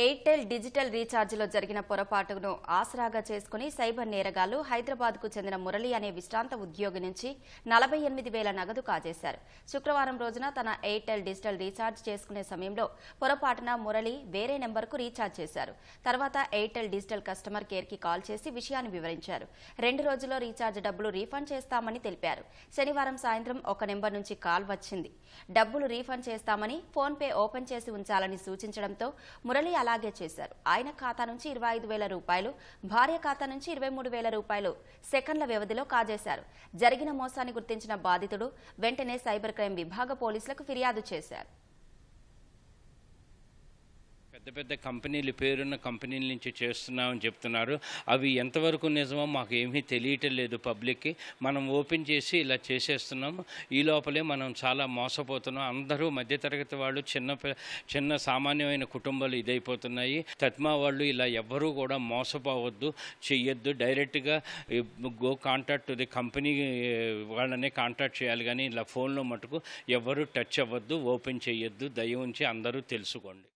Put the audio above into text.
Airtel digital రీఛార్జిలో జరిగిన పొరపాటును ఆసరాగా చేసుకుని సైబర్ నేరగాళ్ళు హైదరాబాద్కు చెందిన మురళి అనే విశ్రాంత ఉద్యోగి నుంచి నలభై ఎనిమిది వేల నగదు కాజేశారు. శుక్రవారం రోజున తన ఎయిర్టెల్ డిజిటల్ రీఛార్జ్ చేసుకునే సమయంలో పొరపాటున మురళి వేరే నెంబర్కు రీఛార్జ్ చేశారు. తర్వాత ఎయిర్టెల్ డిజిటల్ కస్టమర్ కేర్కి కాల్ చేసి విషయాన్ని వివరించారు. రెండు రోజుల్లో రీఛార్జ్ డబ్బులు రీఫండ్ చేస్తామని తెలిపారు. శనివారం సాయంత్రం ఒక నెంబర్ నుంచి కాల్ వచ్చింది. డబ్బులు రీఫండ్ చేస్తామని ఫోన్పే ఓపెన్ చేసి ఉంచాలని సూచించడంతో మురళి అలాగే చేశారు. ఆయన ఖాతా నుంచి ఇరవై ఐదు వేల రూపాయలు భార్య ఖాతా నుంచి ఇరవై మూడు వేల రూపాయలు సెకండ్ల వ్యవధిలో కాజేశారు. జరిగిన మోసాన్ని గుర్తించిన బాధితుడు వెంటనే సైబర్ క్రైమ్ విభాగ పోలీసులకు ఫిర్యాదు చేశారు. పెద్ద పెద్ద కంపెనీలు పేరున్న కంపెనీల నుంచి చేస్తున్నామని చెప్తున్నారు. అవి ఎంతవరకు నిజమో మాకు ఏమీ తెలియటం లేదు పబ్లిక్కి. మనం ఓపెన్ చేసి ఇలా చేసేస్తున్నాం ఈ లోపలే మనం చాలా మోసపోతున్నాం. అందరూ మధ్యతరగతి వాళ్ళు చిన్న చిన్న సామాన్యమైన కుటుంబాలు ఇదైపోతున్నాయి. తత్మా వాళ్ళు ఇలా ఎవ్వరూ కూడా మోసపోవద్దు చెయ్యొద్దు. డైరెక్ట్గా గో కాంటాక్ట్ ది కంపెనీ వాళ్ళనే కాంటాక్ట్ చేయాలి. కానీ ఇలా ఫోన్లో మటుకు ఎవ్వరూ టచ్ అవ్వద్దు ఓపెన్ చేయొద్దు దయ ఉంచి అందరూ తెలుసుకోండి.